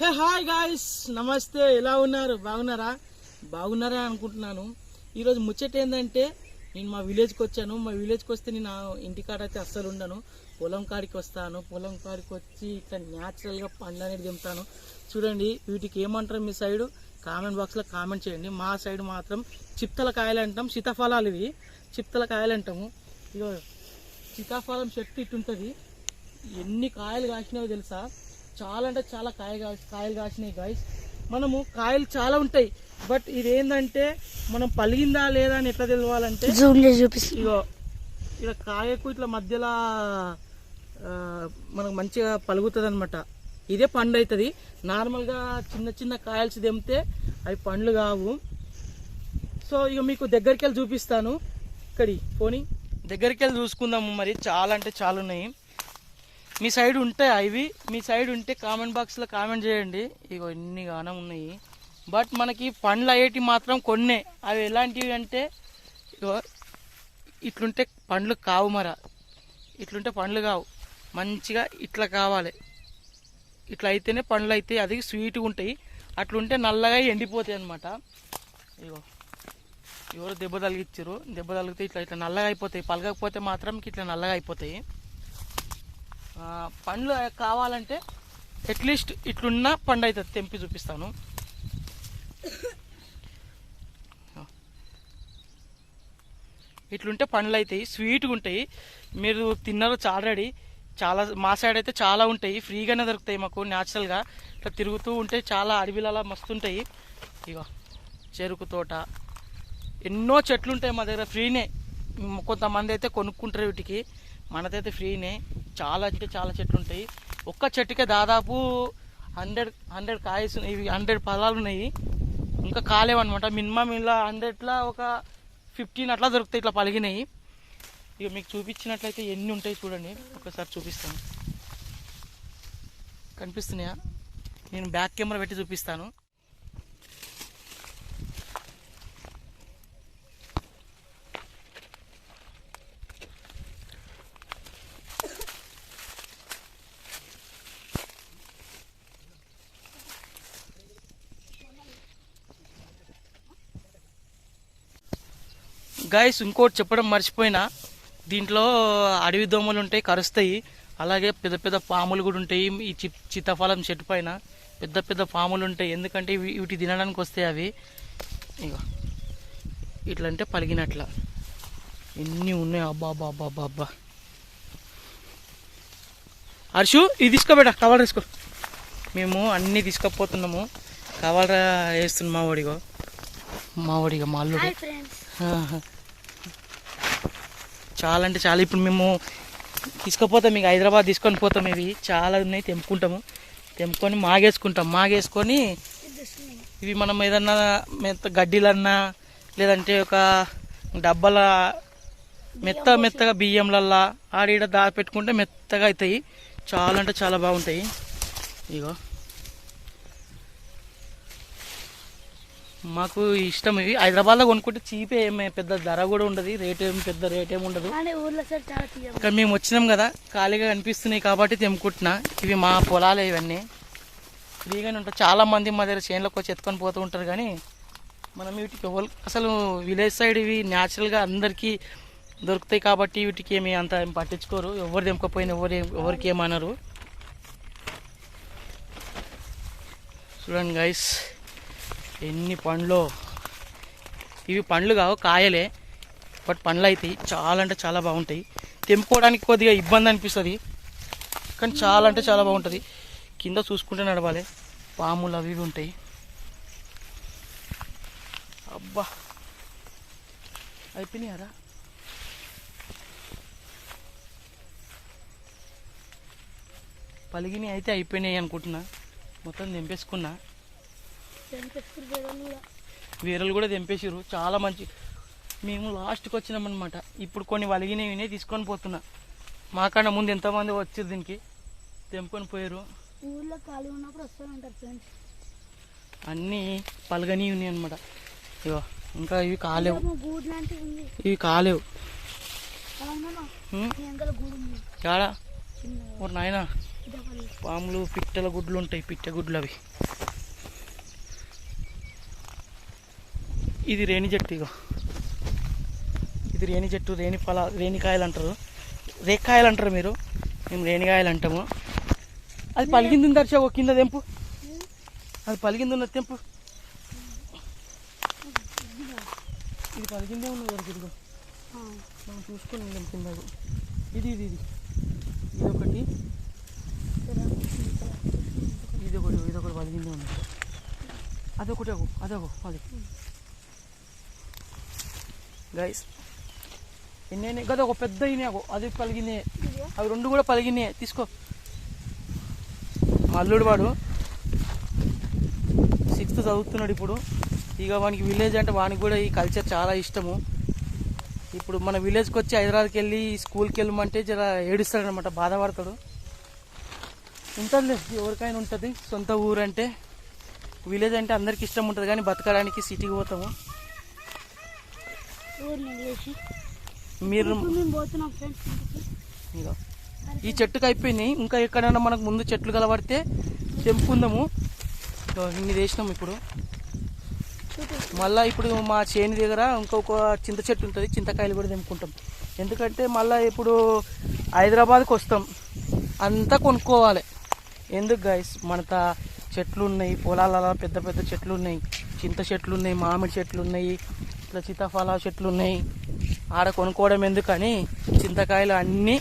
Hey hi guys. నమస్తే. ఎలా ఉన్నారు? బాగున్నారా? బాగున్నారా అనుకుంటున్నాను. ఈరోజు ముచ్చట ఏంటంటే నేను మా విలేజ్కి వచ్చాను. మా విలేజ్కి వస్తే నేను ఆ ఇంటికాడ అయితే అస్సలు ఉండను. పొలం కాడికి వస్తాను. పొలం కాడికి వచ్చి ఇట్లా న్యాచురల్గా పండ్లు అనేది దింపుతాను చూడండి వీటికి ఏమంటారు మీ సైడు? కామెంట్ బాక్స్లో కామెంట్ చేయండి. మా సైడ్ మాత్రం చిప్తల కాయలు అంటాం. సీతాఫలాలు ఇవి. చిప్తల కాయలు అంటాము. ఇగో సీతాఫలం చెట్టు ఇట్టుంటుంది. ఎన్ని కాయలు కాసినాయో తెలుసా? చాలా అంటే చాలా కాయ కాయలు కాసినాయి గాయస్ మనము కాయలు చాలా ఉంటాయి. బట్ ఇది ఏంటంటే మనం పలిగిందా లేదా అని ఎట్లా తెలవాలంటే జూమ్ చేసి చూపిస్తుంది ఇగో ఇలా కాయకు ఇట్లా మధ్యలో మనకు మంచిగా పలుగుతుంది అనమాట ఇదే పండు అవుతుంది నార్మల్గా చిన్న చిన్న కాయల్స్ తెంపితే అవి పండ్లు కావు. సో ఇక మీకు దగ్గరికి వెళ్ళి చూపిస్తాను. ఇక్కడి పోనీ. దగ్గరికి వెళ్ళి చూసుకుందాము మరి. చాలా అంటే చాలా ఉన్నాయి. మీ సైడ్ ఉంటాయి అవి మీ సైడ్ ఉంటే కామెంట్ బాక్స్లో కామెంట్ చేయండి. ఇగో ఎన్ని గానం ఉన్నాయి. బట్ మనకి పండ్లు అయ్యేటి మాత్రం కొన్నే. అవి ఎలాంటివి అంటే ఇగో ఇట్లుంటే పండ్లు కావు మర. ఇట్లుంటే పండ్లు కావు. మంచిగా ఇట్లా కావాలి. ఇట్లా అయితేనే పండ్లు అయితే అది స్వీట్గా ఉంటాయి. అట్లుంటే నల్లగా ఎండిపోతాయి అనమాట ఇగో ఎవరు దెబ్బ తగిలిచ్చారు దెబ్బ తగిలితే ఇట్లా ఇట్లా నల్లగా అయిపోతాయి. పలగకపోతే మాత్రం ఇట్లా నల్లగా అయిపోతాయి. పండ్లు కావాలంటే అట్లీస్ట్ ఇట్లున్న పండు అవుతుంది తెంపి చూపిస్తాను. ఇట్లుంటే పండ్లు అవుతాయి స్వీట్గా ఉంటాయి. మీరు తిన్నారు ఆల్రెడీ చాలా మా సైడ్ అయితే చాలా ఉంటాయి. ఫ్రీగానే దొరుకుతాయి మాకు న్యాచురల్గా. ఇట్లా తిరుగుతూ ఉంటే చాలా అడవిలలా మస్తు ఉంటాయి. ఇగో చెరుకు తోట. ఎన్నో చెట్లు ఉంటాయి మా దగ్గర ఫ్రీనే. కొంతమంది అయితే కొనుక్కుంటారు వీటికి. మనదైతే ఫ్రీనే. చాలా అంటే చాలా చెట్లు ఉంటాయి ఒక్క చెట్టుకే దాదాపు హండ్రెడ్ హండ్రెడ్ కాయస్ ఇవి హండ్రెడ్ పదాలు ఉన్నాయి. ఇంకా కాలేవన్నమాట. మినిమం ఇలా హండ్రెడ్లో ఒక ఫిఫ్టీన్ అట్లా దొరుకుతాయి ఇట్లా పలిగినాయి. ఇక మీకు చూపించినట్లయితే ఎన్ని ఉంటాయి చూడండి. ఒకసారి చూపిస్తాను. కనిపిస్తున్నాయా? నేను బ్యాక్ కెమెరా పెట్టి చూపిస్తాను. గాయస్ ఇంకోటి చెప్పడం మర్చిపోయినా. దీంట్లో అడవి దోమలు ఉంటాయి కరుస్తాయి. అలాగే పెద్ద పెద్ద పాములు కూడా ఉంటాయి. ఈ చి చిత్తఫలం చెట్టు పైన పెద్ద పెద్ద పాములు ఉంటాయి. ఎందుకంటే ఇవి వీటి తినడానికి వస్తాయి అవి. ఇక ఇట్లా అంటే పలిగినట్ల. ఎన్ని ఉన్నాయి? అబ్బా అబ్బా అబ్బా అబ్బా అబ్బా హర్షు ఇది తీసుకోబేట కవర్ తీసుకో. మేము అన్నీ తీసుకపోతున్నాము. కవర్ వేస్తున్నాం మా వాడిగో మా వాడిగో మా అల్లుడు చాలా అంటే చాలా. ఇప్పుడు మేము తీసుకుపోతాం మీకు హైదరాబాద్ తీసుకొని పోతాం ఇవి. చాలా ఉన్నాయి తెంపుకుంటాము. తెంపుకొని మాగేసుకుంటాం. మాగేసుకొని ఇవి మనం ఏదన్నా మెత్త గడ్డిలన్నా లేదంటే ఒక డబ్బాల మెత్త మెత్తగా బియ్యంలల్లా ఆడీడ దా పెట్టుకుంటే మెత్తగా అవుతాయి. చాలా అంటే చాలా బాగుంటాయి. ఇగో. మాకు ఇష్టం ఇవి హైదరాబాద్లో కొనుక్కుంటే చీపే ఏమే పెద్ద ధర కూడా ఉండదు. రేట్ ఏం పెద్ద రేట్ ఏమి ఉండదు. కానీ మేము వచ్చినాం కదా ఖాళీగా కనిపిస్తున్నాయి కాబట్టి తెంపుకుంటున్నా. ఇవి మా పొలాలే ఇవన్నీ. ఫ్రీగానే ఉంటాయి చాలా మంది మా దగ్గర చేనులోకి వచ్చి ఎత్తుకొని పోతూ ఉంటారు కానీ మనం వీటికి అసలు విలేజ్ సైడ్ ఇవి న్యాచురల్గా అందరికీ దొరుకుతాయి కాబట్టి వీటికి ఏమి అంత ఏం పట్టించుకోరు. ఎవరు తెంపకపోయినా ఎవరు ఎవరికి ఏమనరు. చూడండి గైస్ ఎన్ని పండ్లు? ఇవి పండ్లు కావు కాయలే. బట్ పండ్లు అవుతాయి చాలా అంటే చాలా బాగుంటాయి. తెంపుకోవడానికి కొద్దిగా ఇబ్బంది అనిపిస్తుంది. కానీ చాలా అంటే చాలా బాగుంటుంది. కింద చూసుకుంటే నడవాలి. పాములు అవి ఇవి ఉంటాయి. అబ్బా! అయిపోయినాయరా పలిగినాయి అయితే అయిపోయినాయి అనుకుంటున్నా. మొత్తం తెంపేసుకున్నా. వేరేలు కూడా తెంపేసారు చాలా మంచి. మేము లాస్ట్కి వచ్చినామన్నమాట. ఇప్పుడు కొన్ని వలిగినవి తీసుకొని పోతున్నా. మాకన్నా ముందు ఎంతమంది వచ్చారు దీనికి? తెంపుకొని పోయారు ఊర్లో ఖాళీ ఉన్నప్పుడు ఉంటారు ఫ్రెండ్స్. అన్నీ పలగని ఉన్నాయి అనమాట ఇగో ఇంకా ఇవి కాలేవు. ఇవి కాలేవు. ఓ నాయనా. పాములు పిట్టల గుడ్లు ఉంటాయి పిట్ట గుడ్లు అవి. ఇది రేణి చెట్టు ఇగో. ఇది రేణి చెట్టు రేణి ఫల రేణికాయలు అంటారు. రేకాయలు అంటారు మీరు. మేము రేణికాయలు అంటాము. అది పలిగింది ఉంది ఒక కింద తెంపు? అది పలిగింది ఉన్నది తెంపు? ఇది పలిగిందే ఉన్నది వరకు ఇదిగో? ఆ, మనం చూసుకొని ఇది ఇది ఇది. ఇది ఒకటి. ఇది ఒకటి ఇది ఒకటి పలిగిందే ఉంది అదొకటి అదొక పది. గైస్ ఎన్ని కదా ఒక పెద్ద ఇనాగో అది పలిగినే అవి రెండు కూడా పలిగినే తీసుకో. మా అల్లుడు వాడు సిక్స్త్ చదువుతున్నాడు ఇప్పుడు. ఇక వానికి విలేజ్ అంటే వానికి కూడా ఈ కల్చర్ చాలా ఇష్టము. ఇప్పుడు మన విలేజ్కి వచ్చి హైదరాబాద్కి వెళ్ళి స్కూల్కి వెళ్ళమంటే జర ఏడుస్తాడనమాట బాధపడతాడు. ఉంటుందిలే ఎవరికైనా ఉంటుంది. సొంత ఊరు అంటే విలేజ్ అంటే అందరికి ఇష్టం ఉంటుంది కానీ బతకడానికి సిటీకి పోతాము. మీరు ఈ చెట్టుకి అయిపోయినాయి. ఇంకా ఎక్కడైనా మనకు ముందు చెట్లు కలబడితే తెంపుకుందాము ఇన్ని వేసినాం ఇప్పుడు. మళ్ళీ ఇప్పుడు మా చేని దగ్గర ఇంకొక చింత చెట్టు ఉంటుంది. చింతకాయలు కూడా తెంపుకుంటాం. ఎందుకంటే మళ్ళీ ఇప్పుడు హైదరాబాద్కి వస్తాం. అంతా కొనుక్కోవాలి. ఎందుకు గైస్ మన తా- చెట్లు ఉన్నాయి. పొలాలలో పెద్ద పెద్ద చెట్లు ఉన్నాయి. చింత చెట్లు ఉన్నాయి. మామిడి చెట్లు ఉన్నాయి. ఇట్లా సీతాఫల చెట్లు ఉన్నాయి. ఆడ కొనుక్కోవడం ఎందుకని చింతకాయలు అన్నీ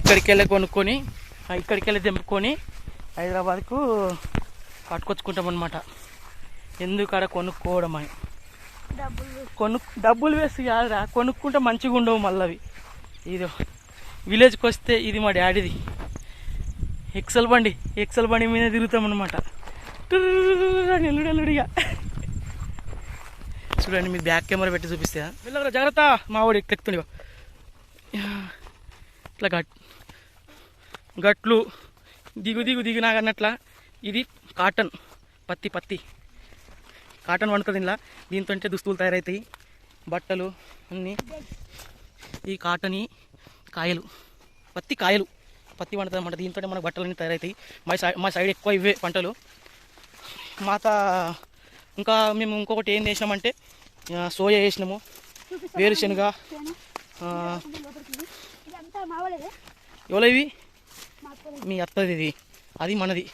ఇక్కడికి వెళ్ళి కొనుక్కొని ఇక్కడికి వెళ్ళి తెంపుకొని హైదరాబాద్కు పట్టుకొచ్చుకుంటాం అనమాట ఎందుకు ఆడ కొనుక్కోవడం అని. కొను డబ్బులు వేస్ట్ కాదురా. కొనుక్కుంటే మంచిగా ఉండవు మళ్ళీ అవి ఇది విలేజ్కి వస్తే ఇది మా డాడీది. ఎక్సల్ బండి ఎక్సల్ బండి మీద తిరుగుతాం అనమాట నిల్లుడెల్లుడిగా చూడండి మీ బ్యాక్ కెమెరా పెట్టి చూపిస్తే. వెళ్ళగరా జాగ్రత్త. మా వాడు ఇట్లా గట్ గట్లు దిగు దిగు దిగు నాగన్నట్ల ఇది కాటన్ పత్తి పత్తి. కాటన్ వండుతుంది ఇలా దీంతో అంటే దుస్తులు తయారవుతాయి బట్టలు అన్నీ. ఈ కాటన్ కాయలు. పత్తి కాయలు. పత్తి వండుతుంది అన్నమాట. దీంతో మన బట్టలన్నీ తయారవుతాయి మా సైడ్ మా సైడ్ ఎక్కువ ఇవే పంటలు. మాత ఇంకా మేము ఇంకొకటి ఏం చేసినామంటే సోయా వేసినాము. వేరుశనగ ఎవలేవి? మీ అత్తది ఇది అది మనది.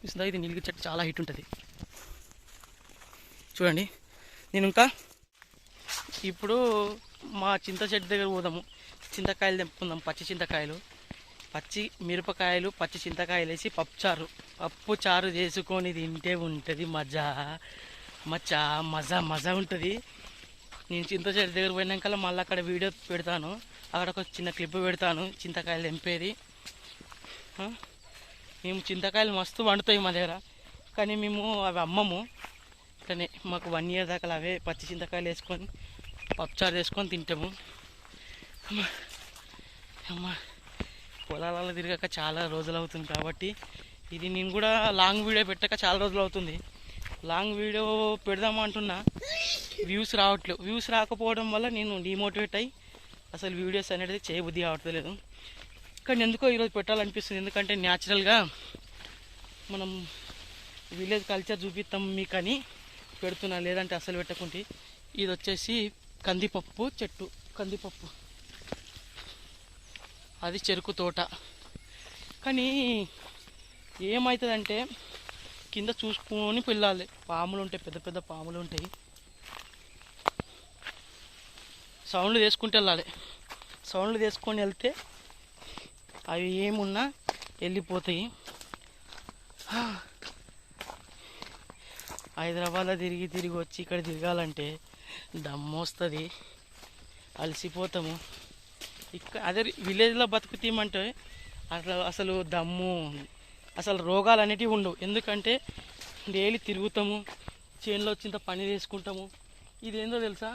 చూసిందా? ఇది నిలిగి చెట్టు చాలా హిట్ ఉంటుంది. చూడండి. నేను ఇంకా ఇప్పుడు మా చింత చెట్టు దగ్గర పోదాము. చింతకాయలు తెంపుకుందాం. పచ్చి చింతకాయలు. పచ్చి మిరపకాయలు పచ్చి చింతకాయలు వేసి పప్పుచారు పప్పు చారు చేసుకొని తింటే ఉంటుంది మజా. మచ్చా మజా మజా ఉంటుంది. నేను చింత దగ్గర పోయినాక మళ్ళీ అక్కడ వీడియో పెడతాను. అక్కడ ఒక చిన్న క్లిప్ పెడతాను. చింతకాయలు తెంపేది మేము చింతకాయలు మస్తు వండుతాయి మా దగ్గర. కానీ మేము అవి అమ్మము. కానీ మాకు వన్ ఇయర్ దాకా అవే పచ్చి చింతకాయలు వేసుకొని పప్పుచారు వేసుకొని తింటాము. అమ్మ పొలాలలో తిరగక చాలా రోజులు అవుతుంది కాబట్టి ఇది నేను కూడా లాంగ్ వీడియో పెట్టక చాలా రోజులు అవుతుంది. లాంగ్ వీడియో పెడదాం అంటున్నా. వ్యూస్ రావట్లేదు. వ్యూస్ రాకపోవడం వల్ల నేను డిమోటివేట్ అయ్యి అసలు వీడియోస్ అనేది చేయబుద్ధి కావట్లేదు. కానీ ఎందుకో ఈరోజు పెట్టాలనిపిస్తుంది. ఎందుకంటే న్యాచురల్గా మనం విలేజ్ కల్చర్ చూపిస్తాం మీకు అని పెడుతున్నా. లేదంటే అసలు పెట్టకుంటే. ఇది వచ్చేసి కందిపప్పు చెట్టు. కందిపప్పు. అది చెరుకు తోట. కానీ ఏమవుతుందంటే కింద చూసుకొని పిల్లాలి పాములు ఉంటాయి పెద్ద పెద్ద పాములు ఉంటాయి. సౌండ్లు తీసుకుంటూ వెళ్ళాలి. సౌండ్లు తీసుకొని వెళ్తే అవి ఏమున్నా వెళ్ళిపోతాయి. హైదరాబాద్లో తిరిగి తిరిగి వచ్చి ఇక్కడ తిరగాలంటే దమ్ము వస్తుంది. అలసిపోతాము. ఇక్కడ అదే విలేజ్లో బతుకుతీమంటే అట్లా అసలు దమ్ము అసలు రోగాలు అనేటివి ఉండవు. ఎందుకంటే డైలీ తిరుగుతాము చేనులో వచ్చింత పని చేసుకుంటాము. ఇదేందో తెలుసా?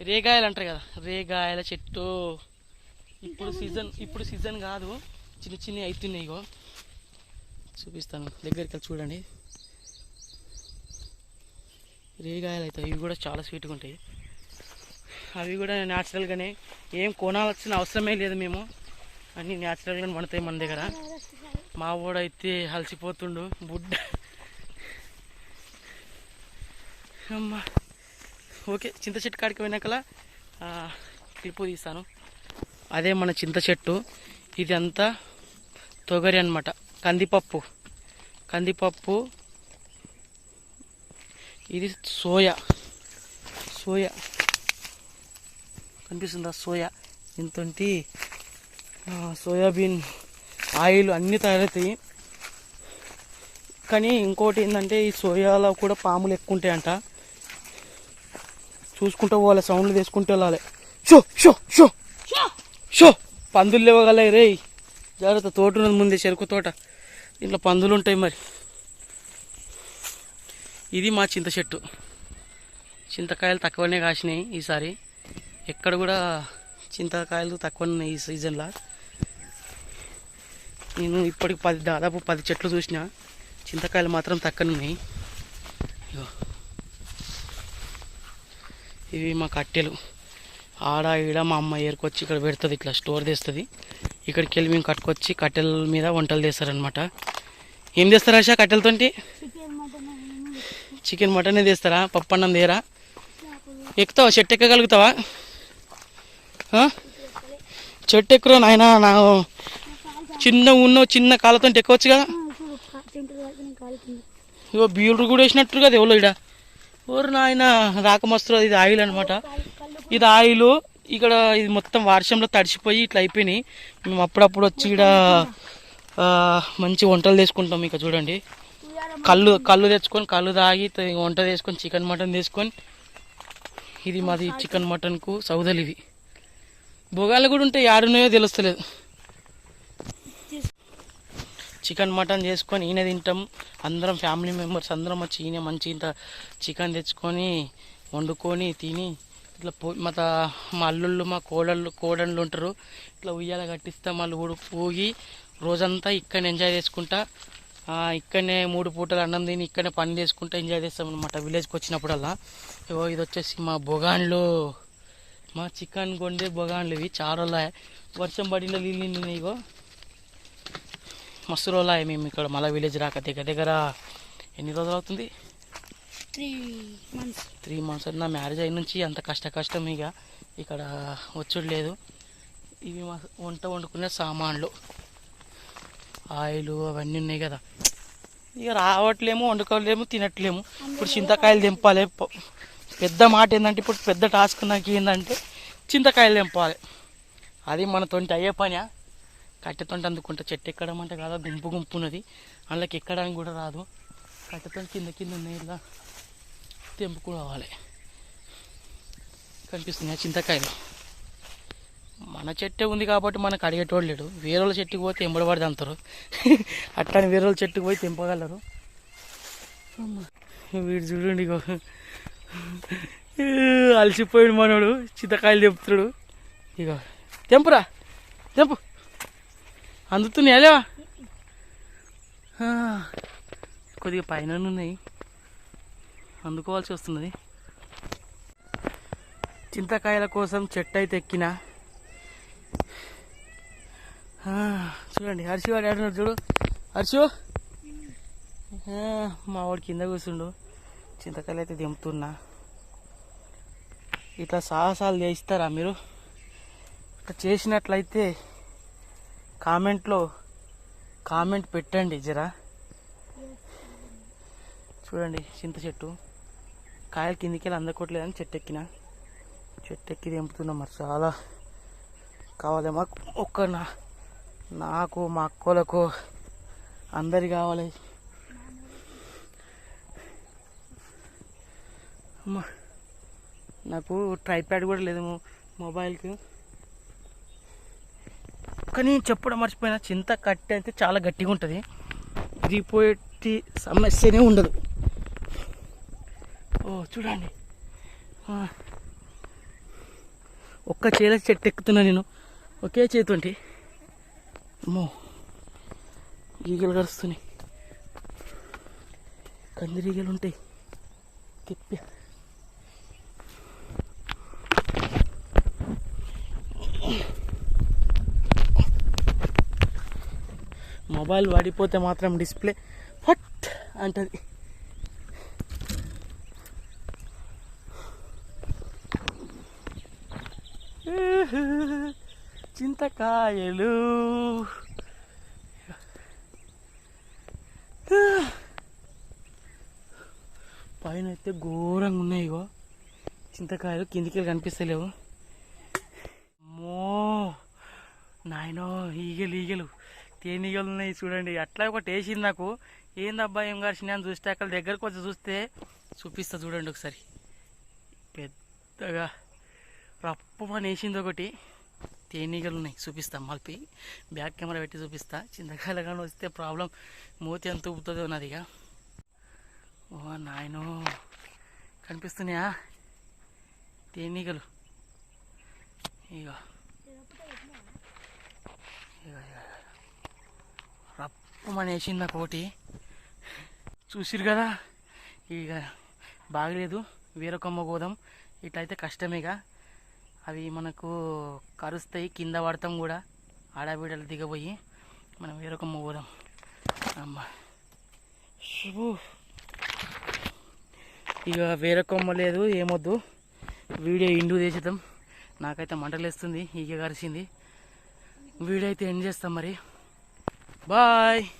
రేగాయలు అంటారు కదా రేగాయల చెట్టు. ఇప్పుడు సీజన్ ఇప్పుడు సీజన్ కాదు చిన్న చిన్న అవుతున్నాయి ఇగో. చూపిస్తాను దగ్గరికి వెళ్ళి చూడండి. రేగాయలు అవుతాయి ఇవి కూడా చాలా స్వీట్గా ఉంటాయి. అవి కూడా న్యాచురల్గానే ఏం కొనాల్సిన అవసరమే లేదు మేము. అన్నీ న్యాచురల్గానే వండుతాయి మన దగ్గర. మా వాడైతే అలసిపోతుండు. బుడ్డ. అమ్మా. ఓకే చింత చెట్టు కాడికి పోయినాకలా ఆ, క్లిప్పు తీస్తాను. అదే మన చింత చెట్టు. ఇది అంతా తొగరి అనమాట కందిపప్పు. కందిపప్పు. ఇది సోయా. సోయా. కనిపిస్తుందా సోయా? ఇంతటి సోయాబీన్. ఆయిల్ అన్నీ తయారవుతాయి. కానీ ఇంకోటి ఏంటంటే ఈ సోయాలో కూడా పాములు ఎక్కువ ఉంటాయంట. చూసుకుంటూ పోవాలి సౌండ్లు తీసుకుంటూ వెళ్ళాలి. షో షో షో. షో. పందులు లేవగలయి రే జాగ్రత్త తోట ఉన్నది ముందే చెరుకు తోట. ఇంట్లో పందులు ఉంటాయి మరి. ఇది మా చింత చెట్టు. చింతకాయలు తక్కువనే కాసినాయి ఈసారి. ఎక్కడ కూడా చింతకాయలు తక్కువ ఉన్నాయి ఈ సీజన్లో. నేను ఇప్పటికి పది దాదాపు పది చెట్లు చూసిన చింతకాయలు మాత్రం తక్కనున్నాయి. ఇవి మా కట్టెలు. ఆడ ఈడ మా అమ్మ ఏరుకొచ్చి ఇక్కడ పెడుతుంది ఇట్లా స్టోర్ తెస్తుంది ఇక్కడికి వెళ్ళి మేము కట్టుకొచ్చి కట్టెల మీద వంటలు చేస్తారనమాట ఏం చేస్తారు ఆశా కట్టెలతోటి? చికెన్ మటనే తెస్తారా పప్పు అన్నం దేరా ఎక్కుతావా? చెట్టు ఎక్కగలుగుతావా? చెట్టు ఎక్కురా నాయన? నా చిన్న ఉన్న చిన్న కాళ్ళతో ఎక్కవచ్చు కదా. ఇగో బీరుడు కూడా వేసినట్టు కదా ఎవరో ఇడ ఓరు నాయన రాకమస్తు ఇది ఆయిల్ అనమాట ఇది ఆయిల్ ఇక్కడ ఇది మొత్తం వర్షంలో తడిసిపోయి ఇట్లా అయిపోయినాయి. మేము అప్పుడప్పుడు వచ్చి ఇక్కడ మంచి వంటలు చేసుకుంటాం ఇక చూడండి. కళ్ళు కళ్ళు తెచ్చుకొని కళ్ళు తాగి వంట చేసుకొని చికెన్ మటన్ తీసుకొని. ఇది మాది చికెన్ మటన్కు సౌదలు ఇవి భోగాలు కూడా ఉంటాయి ఆడున్నాయో తెలుస్తలేదు. చికెన్ మటన్ చేసుకొని ఈయన తింటాం. అందరం ఫ్యామిలీ మెంబర్స్ అందరం వచ్చి ఈయన మంచి ఇంత చికెన్ తెచ్చుకొని వండుకొని తిని ఇట్లా పో మా మా అల్లుళ్ళు మా కోడళ్ళు కోడళ్ళు ఉంటారు. ఇట్లా ఉయ్యాల కట్టిస్తాం వాళ్ళు ఊడు పోగి రోజంతా ఇక్కడనే ఎంజాయ్ చేసుకుంటా. ఇక్కడనే మూడు పూటలు అన్నం తిని ఇక్కడనే పని చేసుకుంటా ఎంజాయ్ చేస్తాం అనమాట విలేజ్కి వచ్చినప్పుడల్లా. ఇది వచ్చేసి మా బొగాన్లు. మా చికెన్ కొండే బొగాన్లు ఇవి చాలా వర్షం పడిన నీళ్ళు ఇగో. మస్తు రోజులు మేము ఇక్కడ మళ్ళీ విలేజ్ రాక దగ్గర దగ్గర ఎన్ని రోజులు అవుతుంది? Three months. Three months. నా మ్యారేజ్ అయిన నుంచి అంత కష్ట కష్టం ఇక. ఇక్కడ వచ్చుడు లేదు. ఇవి మా వంట వండుకునే సామాన్లు. ఆయిల్ అవన్నీ ఉన్నాయి కదా. ఇక రావట్లేము వండుకోలేము తినట్లేము. ఇప్పుడు చింతకాయలు తెంపాలి. పెద్ద మాట ఏంటంటే ఇప్పుడు పెద్ద టాస్క్ నాకు ఏంటంటే చింతకాయలు తెంపాలి. అది మనతోటి అయ్యే పని కట్టెతోటి అందుకుంటా. చెట్టు ఎక్కడం అంటే కాదా గుంపు గుంపు ఉన్నది. అందులోకి ఎక్కడానికి కూడా రాదు. కట్టెతో కింద కింద ఉన్నాయి ఇలా తెంపుకోవాలి. కనిపిస్తున్నాయి చింతకాయలు. మన చెట్టే ఉంది కాబట్టి మనకు అడిగేటోడు లేడు. వేరే వాళ్ళ చెట్టుకు పోతే ఎంబడబడి అంటారు. అట్లానే వేరే వాళ్ళ చెట్టుకు పోయి తెంపగలరు. వీడు చూడండి ఇగో. అలసిపోయాడు మనోడు. చింతకాయలు తెంపుతాడు ఇగో తెంపురా తెంపు. అందుతున్నాయి అలేవా కొద్దిగా పైన ఉన్నాయి. అందుకోవాల్సి వస్తున్నది. చింతకాయల కోసం చెట్టు అయితే ఎక్కిన. చూడండి హర్షి వాడు ఆడున్నాడు చూడు. హర్షు? మా వాడు కింద కూర్చుండు చింతకాయలు అయితే దింపుతున్నా ఇట్లా సాహసాలు చేయిస్తారా మీరు? ఇట్లా చేసినట్లయితే కామెంట్లో కామెంట్ పెట్టండి జరా. చూడండి చింత చెట్టు. కాయలు కిందికి వెళ్ళి అందకోవట్లేదని చెట్టు ఎక్కిన చెట్టు ఎక్కి తెంపుతున్నాం మరి చాలా. కావాలి మాకు ఒక్క నా నాకు మా అక్కలకు అందరి కావాలి. నాకు ట్రైప్యాడ్ కూడా లేదు మొబైల్కి. కానీ చెప్పడం మర్చిపోయిన చింత కట్టె అయితే చాలా గట్టిగా ఉంటుంది. విరిగిపోయేటి సమస్యనే ఉండదు. ఓ చూడండి. ఒక్క చేల చెట్టు ఎక్కుతున్నా నేను. ఒకే చేతుంటి అమ్మో. ఈగలు కరుస్తున్నాయి కందిరీగలు ఉంటాయి. తిప్పి. మా మొబైల్ పడిపోతే మాత్రం డిస్ప్లే ఫట్ అంటది. చింతకాయలు. పైన అయితే ఘోరంగా ఉన్నాయి ఇగో. చింతకాయలు కిందికి వెళ్ళి కనిపిస్తలేవు. మో నాయనో ఈగలు ఈగలు. తేనీగలు ఉన్నాయి చూడండి. అట్లా ఒకటి వేసింది నాకు. ఏందబ్బా ఏం గారు అని చూస్తే అక్కడ దగ్గరకు వచ్చి చూస్తే చూపిస్తా చూడండి ఒకసారి. పెద్దగా రప్పమని వేసింది ఒకటి. తేనీగలు ఉన్నాయి చూపిస్తా మలిపి బ్యాక్ కెమెరా పెట్టి చూపిస్తా. చింతకాయలు కానీ వస్తే ప్రాబ్లం. మూతి ఎంత ఊపుతుందో నాదిగా ఓ నాయనో కనిపిస్తున్నాయా? తేనీగలు. ఇగో, ఇగో. మన వేసింది నాకు ఒకటి చూసిరు కదా? ఇక బాగలేదు. వేరొకమ్మ కొమ్మ గోదాం ఇట్లయితే కష్టమేగా అవి మనకు కరుస్తాయి కింద పడతాం కూడా. ఆడబిడ్డలు దిగబోయి మనం వేరొకమ్మ కొమ్మ పోదాం అమ్మ. శుభు. ఇక వేరొకమ్మ లేదు ఏమొద్దు. వీడియో ఇండు చేసేద్దాం. నాకైతే మంటలేస్తుంది ఈగ కరిసింది. వీడియో అయితే ఎండ్ చేస్తాం మరి. Bye.